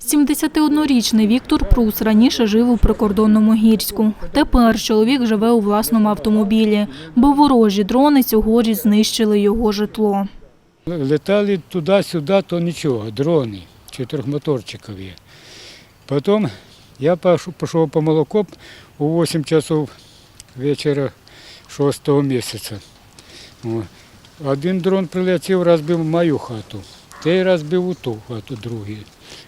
71-річний Віктор Прус раніше жив у прикордонному Гірську. Тепер чоловік живе у власному автомобілі, бо ворожі дрони цьогоріч знищили його житло. Летали туди-сюди, то нічого, дрони чотирьохмоторчикові. Потім я пішов- по молоко у 8 часов вечора 6 місяця. Один дрон прилетів, розбив мою хату. Той розбив у ту хату другий.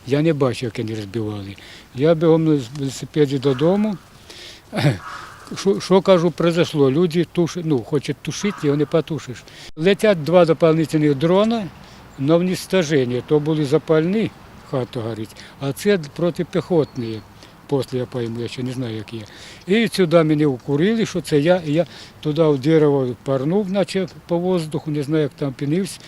Я не бачив, як вони розбивали. Я бігом на велосипеді додому. Що, кажу, произошло? Люди тушать, ну, хочуть тушити, його не потушиш. Летять два дополнительних дрона на уничтожение. То були запальні, хата горить, а це протипіхотні. Після я пойму, я ще не знаю, які. І сюди мене укурили, що це я, і я туди в дерево парнув, наче по воздуху, не знаю, як там пінився.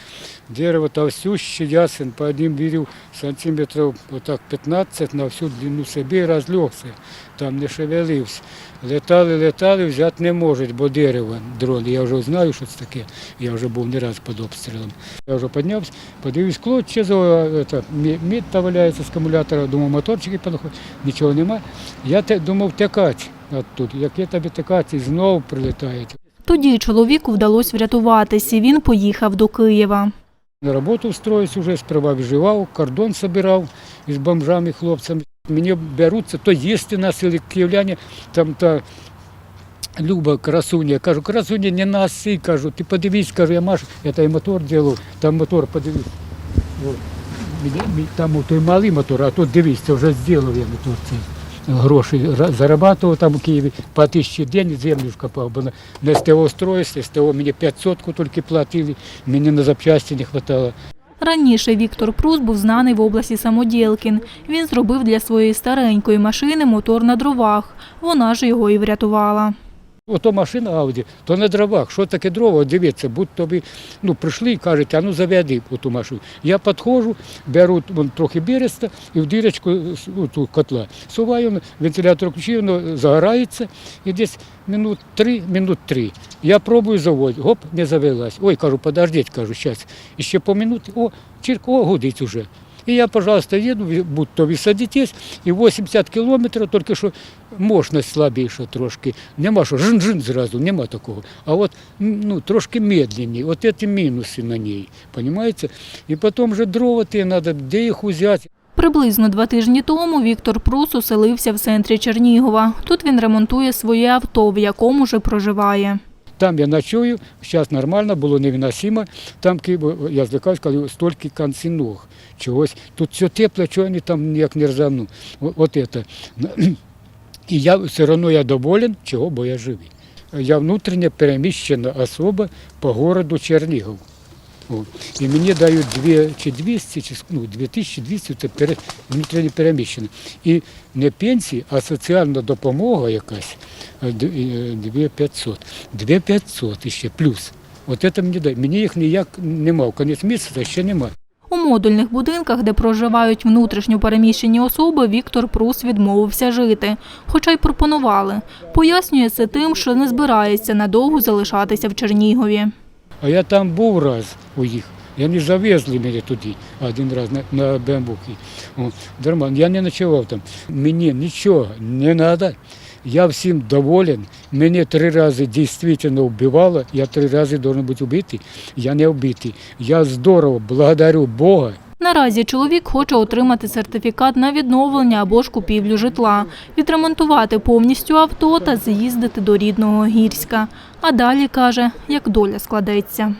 Дерево толстюще, ясен, по одним вірив сантиметрів отак 15 на всю длину себе і там не шевелився. Летали, летали, взяти не можуть, бо дерево, дрон. Я вже знаю, що це таке. Я вже був не раз під обстрілом. Я вже піднявся, подивився, клоччя, мід та валяється з акумулятора, думав, моторчики підходять, нічого немає. Я думав текати оттуда. Як я тобі текати, і знову прилітають. Тоді чоловіку вдалося врятуватись, і він поїхав до Києва. На роботу устроївся вже, сперва виживав, кордон збирав із бомжами, хлопцями. Мені беруться, то їсти нас, і київляні, там та Люба красуня. Кажу, красуня, не носи, кажу, ти подивись, кажу, я Маша, я той мотор делав, там мотор, подивись. Там той малий мотор, а тут дивись, це вже зробив я мотор цей. Гроші зарабатував там у Києві по тисячі день землю вкопав, копав, бо на, на СТО строївся, СТО мені 500 тільки платили, мені на запчасті не вистачало. Раніше Віктор Прус був знаний в області Самодєлкін. Він зробив для своєї старенької машини мотор на дровах. Вона ж його і врятувала. Ото машина Ауді, то на дровах. Що таке дрова? От Дивіться, будь тобі ну, прийшли і кажуть, а ну заведи ту машину. Я підходжу, беру вон, трохи береста і в дірочку ну, ту котла. Суваю, вентилятор включив, воно загорається і десь минут три, минут три. Я пробую заводити, гоп, не завелась. Ой, кажу, подождіть, кажу, зараз. І ще по минуті, о, чирк, о, гудить уже. І я, пожалуйста, їду, будь-то ви садитесь, і 80 кілометрів, тільки що мощність слабіша трошки. Нема що жин-жин зразу, нема такого. А от ну, трошки медленніше, от ці мінуси на ній, розумієте? І потім вже дрова ти треба, де їх взяти. Приблизно два тижні тому Віктор Прус оселився в центрі Чернігова. Тут він ремонтує своє авто, в якому же проживає. Там я ночую, зараз нормально, було невиносимо. Там я злякався, коли стільки конці ног. Чогось. Тут все тепло, чого вони там ніяк не рзану. О- От це. І я все одно я доволен, чого, бо я живий. Я внутрішньо переміщена особа по городу Чернігов. І мені дають 2 чи 200, чи ну, 2200, це пере, внутрішньо переміщено. І не пенсії, а соціальна допомога якась е, д- е, 2500. 2500 ще плюс. От це мені дають. Мені їх ніяк нема. В кінець місяця ще немає. У модульних будинках, де проживають внутрішньо переміщені особи, Віктор Прус відмовився жити, хоча й пропонували. Пояснює це тим, що не збирається надовго залишатися в Чернігові. А я там був раз у їх. Я не завезли мене туди один раз на, на бамбуки. Дарма. Я не ночував там. Мені нічого не треба. Я всім доволен. Мене три рази дійсно вбивало. Я три рази повинен бути вбитий. Я не вбитий. Я здорово благодарю Бога. Наразі чоловік хоче отримати сертифікат на відновлення або ж купівлю житла, відремонтувати повністю авто та з'їздити до рідного Гірська. А далі каже, як доля складеться.